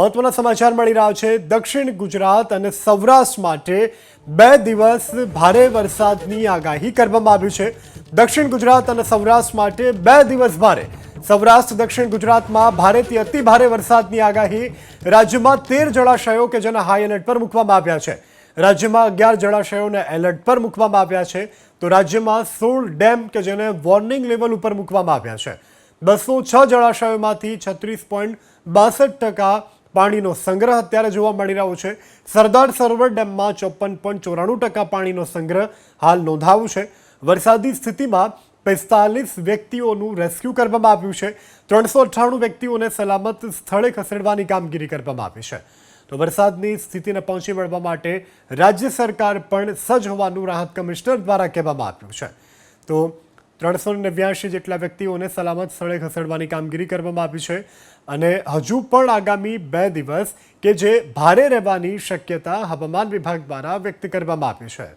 મહત્વના સમાચાર મળી રહ્યા છે. દક્ષિણ ગુજરાત અને સૌરાષ્ટ્ર માટે બે દિવસ ભારે વરસાદની આગાહી કરવામાં આવ્યું છે. દક્ષિણ ગુજરાત અને સૌરાષ્ટ્ર માટે બે દિવસ ભારે. સૌરાષ્ટ્ર, દક્ષિણ ગુજરાતમાં ભારેથી અતિ ભારે વરસાદની આગાહી. રાજ્યમાં તેર જળાશયો કે જેને હાઈ એલર્ટ પર મૂકવામાં આવ્યા છે. રાજ્યમાં અગિયાર જળાશયોને એલર્ટ પર મૂકવામાં આવ્યા છે. તો રાજ્યમાં સોળ ડેમ કે જેને વોર્નિંગ લેવલ ઉપર મૂકવામાં આવ્યા છે. બસો છ જળાશયોમાંથી છત્રીસ પોઈન્ટ બાસઠ ટકા પાણીનો સંગ્રહ અત્યારે જોવા મળી રહ્યો છે. સરદાર સરોવર ડેમમાં ચોપન પોઈન્ટ ચોરાણું ટકા પાણીનો સંગ્રહ હાલ નોંધાયું છે. વરસાદી સ્થિતિમાં પિસ્તાલીસ વ્યક્તિઓનું રેસ્ક્યુ કરવામાં આવ્યું છે. ત્રણસો અઠ્ઠાણું વ્યક્તિઓને સલામત સ્થળે ખસેડવાની કામગીરી કરવામાં આવી છે. તો વરસાદની સ્થિતિને પહોંચી વળવા માટે રાજ્ય સરકાર પણ સજ્જ હોવાનું રાહત કમિશનર દ્વારા કહેવામાં આવ્યું છે. તો ત્રણસો નેવ્યાસી જેટલા વ્યક્તિઓને સલામત સ્થળે ખસેડવાની કામગીરી કરવામાં આવી છે. અને હજુ પણ આગામી બે દિવસ કે જે ભારે રહેવાની શક્યતા હવામાન વિભાગ દ્વારા વ્યક્ત કરવામાં આવી છે.